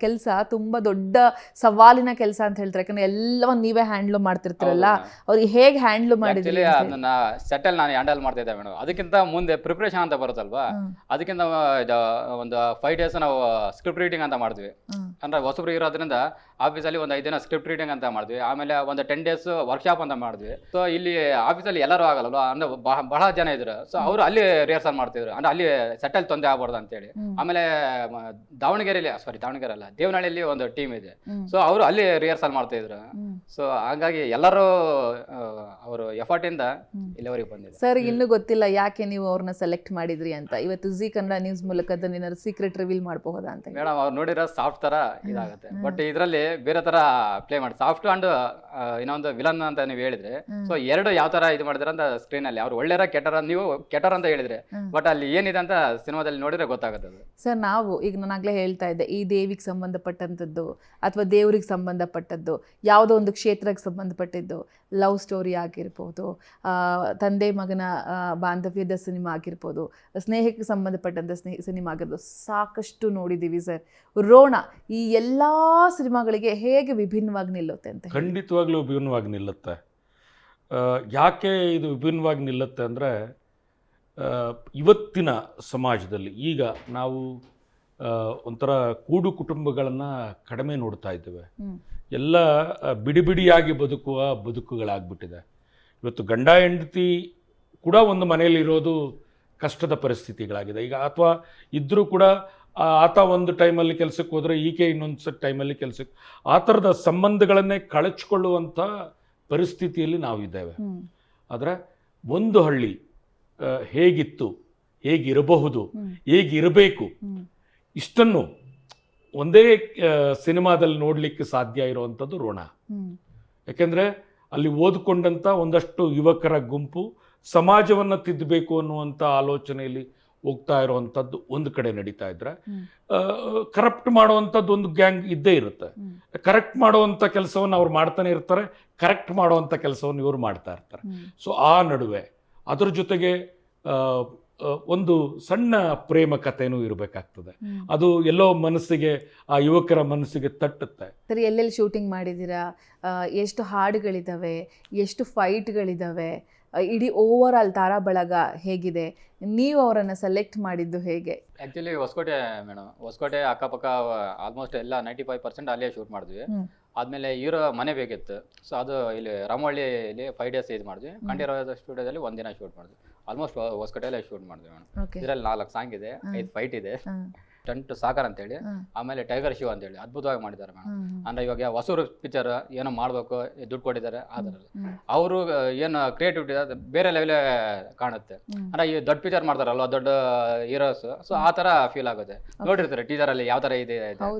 ಕೆಲಸ ತುಂಬಾ ದೊಡ್ಡ ಸವಾಲಿನ ಕೆಲಸ ಅಂತ ಹೇಳ್ತಾರೆ. ಯಾಕಂದ್ರೆ ಎಲ್ಲವನ್ನ ನೀವೇ ಹ್ಯಾಂಡಲ್ ಮಾಡ್ತಿರ್ತೀರಲ್ಲ. ಅವ್ರಿಗೆ ಹೇಗೆ ಹ್ಯಾಂಡ್ಲ್ ಮಾಡಿದ್ರಿ ಅದನ್ನ ಸೆಟಲ್ ನಾನು ಹ್ಯಾಂಡಲ್ ಮಾಡ್ತಾ ಇದ್ದೆ ಮೇಡಮ್ ಅದಕ್ಕಿಂತ ಮುಂದೆ ಪ್ರಿಪ್ರೇಷನ್ ಅಂತ ಬರುತ್ತಲ್ವಾ? ಅದಕ್ಕಿಂತ ಒಂದು ಫೈವ್ ಡೇಸ್ ನಾವು ಸ್ಕ್ರಿಪ್ಟ್ ರೀಡಿಂಗ್ ಅಂತ ಮಾಡಿದ್ವಿ ಹ್ಮ್, ಅಂದ್ರೆ ಹೊಸಬ್ರು ಇರೋದ್ರಿಂದ ಆಫೀಸಲ್ಲಿ ಒಂದು ಐದು ದಿನ ಸ್ಕ್ರಿಪ್ಟ್ ರೀಡಿಂಗ್ ಅಂತ ಮಾಡಿದ್ವಿ. ಆಮೇಲೆ ಒಂದು ಟೆನ್ ಡೇಸ್ ವರ್ಕ್ಶಾಪ್ ಅಂತ ಮಾಡಿದ್ವಿ. ಸೊ ಇಲ್ಲಿ ಆಫೀಸಲ್ಲಿ ಎಲ್ಲರೂ ಆಗಲ್ಲ ಅಂದ್ರೆ ಬಹ- ಬಹಳ ಜನ ಇದ್ರು. ಸೊ ಅವರು ಅಲ್ಲಿ ರಿಹರ್ಸಲ್ ಮಾಡ್ತಿದ್ರು. ಅಂದ್ರೆ ಅಲ್ಲಿ ಸೆಟಲ್ ತೊಂದರೆ ಆಗ್ಬಾರ್ದು ಅಂತೇಳಿ. ಆಮೇಲೆ ದಾವಣಗೆರೆಯಲ್ಲಿ ಸಾರಿ ದಾವಣಗೆರೆ ಅಲ್ಲ ದೇವನಹಳ್ಳಿಯಲ್ಲಿ ಒಂದು ಟೀಮ್ ಇದೆ. ಸೊ ಅವರು ಅಲ್ಲಿ ರಿಹರ್ಸಲ್ ಮಾಡ್ತಿದ್ರು. ಸೊ ಹಾಗಾಗಿ ಎಲ್ಲರೂ ಅವರು ಎಫರ್ಟ್ ಇಂದ. ಇಲ್ಲಿವರೆಗೆ ಬಂದಿದೆ ಸರ್ ಇನ್ನೂ ಗೊತ್ತಿಲ್ಲ ಯಾಕೆ ನೀವು ಅವ್ರನ್ನ ಸೆಲೆಕ್ಟ್ ಮಾಡಿದ್ರಿ ಅಂತ. ಇವತ್ತು ಜಿ ಕನ್ನಡ ನ್ಯೂಸ್ ಮೂಲಕ ಅದನ್ನ ಏನಾದ್ರು ಸೀಕ್ರೆಟ್ ರಿವೀಲ್ ಮಾಡಬಹುದಾ ಅಂತ. ಮೇಡಮ್ ಅವ್ರು ನೋಡಿರೋ ಸಾಫ್ಟ್ ತರ ಇದಾಗುತ್ತೆ. ಬಟ್ ಇದರಲ್ಲಿ ಬೇರೆ ತರ ಪ್ಲೇ ಮಾಡಿ ಸಾಫ್ಟ್ ಅಂಡ್ ಇನ್ನೊಂದು ವಿಲನ್ ಅಂತ ನೀವು ಹೇಳಿದ್ರೆ. ಸೊ ಎರಡು ಯಾವ ತರ ಇದು ಮಾಡಿದ್ರೆ ಅಂತ ಸ್ಕ್ರೀನ್ ಅಲ್ಲಿ. ಅವ್ರು ಒಳ್ಳೆರ ಕೆಟ್ಟರ ನೀವು ಕೆಟರ್ ಅಂತ ಹೇಳಿದ್ರೆ ಬಟ್ ಅಲ್ಲಿ ಏನಿದೆ ಅಂತ ಸಿನಿಮಾದಲ್ಲಿ ನೋಡಿದ್ರೆ ಗೊತ್ತಾಗುತ್ತೆ ಸರ್ ನಾವು ಈಗ ನಾನು ಆಗ್ಲೇ ಹೇಳ್ತಾ ಇದ್ದೆ ಈ ದೇವಿಗೆ ಸಂಬಂಧಪಟ್ಟಂಥದ್ದು ಅಥವಾ ದೇವ್ರಿಗೆ ಸಂಬಂಧಪಟ್ಟದ್ದು ಯಾವುದೋ ಒಂದು ಕ್ಷೇತ್ರಕ್ಕೆ ಸಂಬಂಧಪಟ್ಟಿದ್ದು ಲವ್ ಸ್ಟೋರಿ ಆಗಿರ್ಬೋದು ತಂದೆ ಮಗನ ಬಾಂಧವ್ಯದ ಸಿನಿಮಾ ಆಗಿರ್ಬೋದು ಸ್ನೇಹಕ್ಕೆ ಸಂಬಂಧಪಟ್ಟಂಥ ಸ್ನೇಹ ಸಿನಿಮಾ ಆಗಿರ್ಬೋದು ಸಾಕಷ್ಟು ನೋಡಿದ್ದೀವಿ ಸರ್. ರೋಣ ಈ ಎಲ್ಲ ಸಿನಿಮಾಗಳಿಗೆ ಹೇಗೆ ವಿಭಿನ್ನವಾಗಿ ನಿಲ್ಲುತ್ತೆ ಅಂತ ಖಂಡಿತವಾಗ್ಲೂ ವಿಭಿನ್ನವಾಗಿ ನಿಲ್ಲುತ್ತೆ. ಯಾಕೆ ಇದು ವಿಭಿನ್ನವಾಗಿ ನಿಲ್ಲುತ್ತೆ ಅಂದರೆ ಇವತ್ತಿನ ಸಮಾಜದಲ್ಲಿ ಈಗ ನಾವು ಒಂಥರ ಕೂಡು ಕುಟುಂಬಗಳನ್ನು ಕಡಿಮೆ ನೋಡ್ತಾ ಇದ್ದೇವೆ. ಎಲ್ಲ ಬಿಡಿ ಬಿಡಿಯಾಗಿ ಬದುಕುವ ಬದುಕುಗಳಾಗ್ಬಿಟ್ಟಿದೆ. ಇವತ್ತು ಗಂಡ ಹೆಂಡತಿ ಕೂಡ ಒಂದು ಮನೆಯಲ್ಲಿರೋದು ಕಷ್ಟದ ಪರಿಸ್ಥಿತಿಗಳಾಗಿದೆ. ಈಗ ಅಥವಾ ಇದ್ದರೂ ಕೂಡ ಆತ ಒಂದು ಟೈಮಲ್ಲಿ ಕೆಲಸಕ್ಕೆ ಹೋದರೆ ಈಕೆ ಇನ್ನೊಂದು ಟೈಮಲ್ಲಿ ಕೆಲಸಕ್ಕೆ. ಆ ಥರದ ಸಂಬಂಧಗಳನ್ನೇ ಕಳಚಿಕೊಳ್ಳುವಂಥ ಪರಿಸ್ಥಿತಿಯಲ್ಲಿ ನಾವಿದ್ದೇವೆ ಇದ್ದೇವೆ. ಆದರೆ ಒಂದು ಹಳ್ಳಿ ಹೇಗಿತ್ತು ಹೇಗಿರಬಹುದು ಹೇಗಿರಬೇಕು ಇಷ್ಟನ್ನು ಒಂದೇ ಸಿನಿಮಾದಲ್ಲಿ ನೋಡಲಿಕ್ಕೆ ಸಾಧ್ಯ ಇರುವಂಥದ್ದು ಋಣ ಯಾಕೆಂದರೆ ಅಲ್ಲಿ ಓದಿಕೊಂಡಂಥ ಒಂದಷ್ಟು ಯುವಕರ ಗುಂಪು ಸಮಾಜವನ್ನು ತಿದ್ದಬೇಕು ಅನ್ನುವಂಥ ಆಲೋಚನೆಯಲ್ಲಿ ಹೋಗ್ತಾ ಇರುವಂಥದ್ದು ಒಂದು ಕಡೆ ನಡೀತಾ ಇದ್ರೆ. ಕರಪ್ಟ್ ಮಾಡುವಂಥದ್ದು ಒಂದು ಗ್ಯಾಂಗ್ ಇದ್ದೇ ಇರುತ್ತೆ. ಕರೆಕ್ಟ್ ಮಾಡುವಂಥ ಕೆಲಸವನ್ನು ಅವ್ರು ಮಾಡ್ತಾನೆ ಇರ್ತಾರೆ ಕರೆಕ್ಟ್ ಮಾಡುವಂಥ ಕೆಲಸವನ್ನು ಇವರು ಮಾಡ್ತಾ ಇರ್ತಾರೆ. ಸೊ ಆ ನಡುವೆ ಅದರ ಜೊತೆಗೆ ಒಂದು ಸಣ್ಣ ಪ್ರೇಮ ಕಥೆನೂ ಇರಬೇಕಾಗ್ತದೆ. ಅದು ಎಲ್ಲೋ ಮನಸ್ಸಿಗೆ ಆ ಯುವಕರ ಮನಸ್ಸಿಗೆ ತಟ್ಟುತ್ತೆ. ಸರಿ ಎಲ್ಲೆಲ್ಲಿ ಶೂಟಿಂಗ್ ಮಾಡಿದ್ದೀರಾ? ಎಷ್ಟು ಹಾಡುಗಳಿದ್ದಾವೆ ಎಷ್ಟು ಫೈಟ್ಗಳಿದ್ದಾವೆ ಇಡೀ ಓವರ್ ಆಲ್ ತಾರಾ ಬಳಗ ಹೇಗಿದೆ? ನೀವು ಅವರನ್ನು ಸೆಲೆಕ್ಟ್ ಮಾಡಿದ್ದು ಹೇಗೆ? ಆ್ಯಕ್ಚುಲಿ ಹೊಸಕೋಟೆ ಮೇಡಮ್ ಹೊಸಕೋಟೆ ಅಕ್ಕಪಕ್ಕ ಆಲ್ಮೋಸ್ಟ್ ಎಲ್ಲ ನೈಂಟಿ ಫೈವ್ ಪರ್ಸೆಂಟ್ ಅಲ್ಲೇ ಶೂಟ್ ಮಾಡಿದ್ವಿ. ಆದಮೇಲೆ ಇರೋ ಮನೆ ಬೇಕಿತ್ತು. ಸೊ ಅದು ಇಲ್ಲಿ ರಾಮವಳ್ಳಿಯಲ್ಲಿ ಫೈವ್ ಡೇಸ್ ಇದು ಮಾಡಿದ್ವಿ. ಕಂಠೀರೋ ಸ್ಟುಡಿಯೋದಲ್ಲಿ ಒಂದಿನ ಶೂಟ್ ಮಾಡಿದ್ವಿ. ಆಲ್ಮೋಸ್ಟ್ ಹೊಸಕೋಟೆಯಲ್ಲೇ ಶೂಟ್ ಮಾಡಿದ್ವಿ ಮೇಡಮ್ ಇದರಲ್ಲಿ ನಾಲ್ಕು ಸಾಂಗ್ ಇದೆ ಐದು ಫೈಟ್ ಇದೆ. ಟೆಂಟ್ ಸಾಕರ್ ಅಂತೇಳಿ ಹೇಳಿ ಆಮೇಲೆ ಟೈಗರ್ ಶಿವ ಅಂತೇಳಿ ಅದ್ಭುತವಾಗಿ ಮಾಡಿದ್ದಾರೆ ಮೇಡಮ್. ಅಂದ್ರೆ ಇವಾಗ ಹೊಸೂರು ಪಿಕ್ಚರ್ ಏನೋ ಮಾಡ್ಬೇಕು ದುಡ್ಡು ಕೊಟ್ಟಿದ್ದಾರೆ ಥರ ಅವರು ಏನು ಕ್ರಿಯೇಟಿವಿಟಿ ಬೇರೆ ಲೆವೆಲ್ ಕಾಣುತ್ತೆ. ಅಂದ್ರೆ ಈ ದೊಡ್ಡ ಪಿಕ್ಚರ್ ಮಾಡ್ತಾರಲ್ವ ದೊಡ್ಡ ಹೀರೋಸ್ ಸೊ ಆ ತರ ಫೀಲ್ ಆಗುತ್ತೆ. ನೋಡಿರ್ತಾರೆ ಟೀಚರ್ ಅಲ್ಲಿ ಯಾವ ತರ ಇದೆ.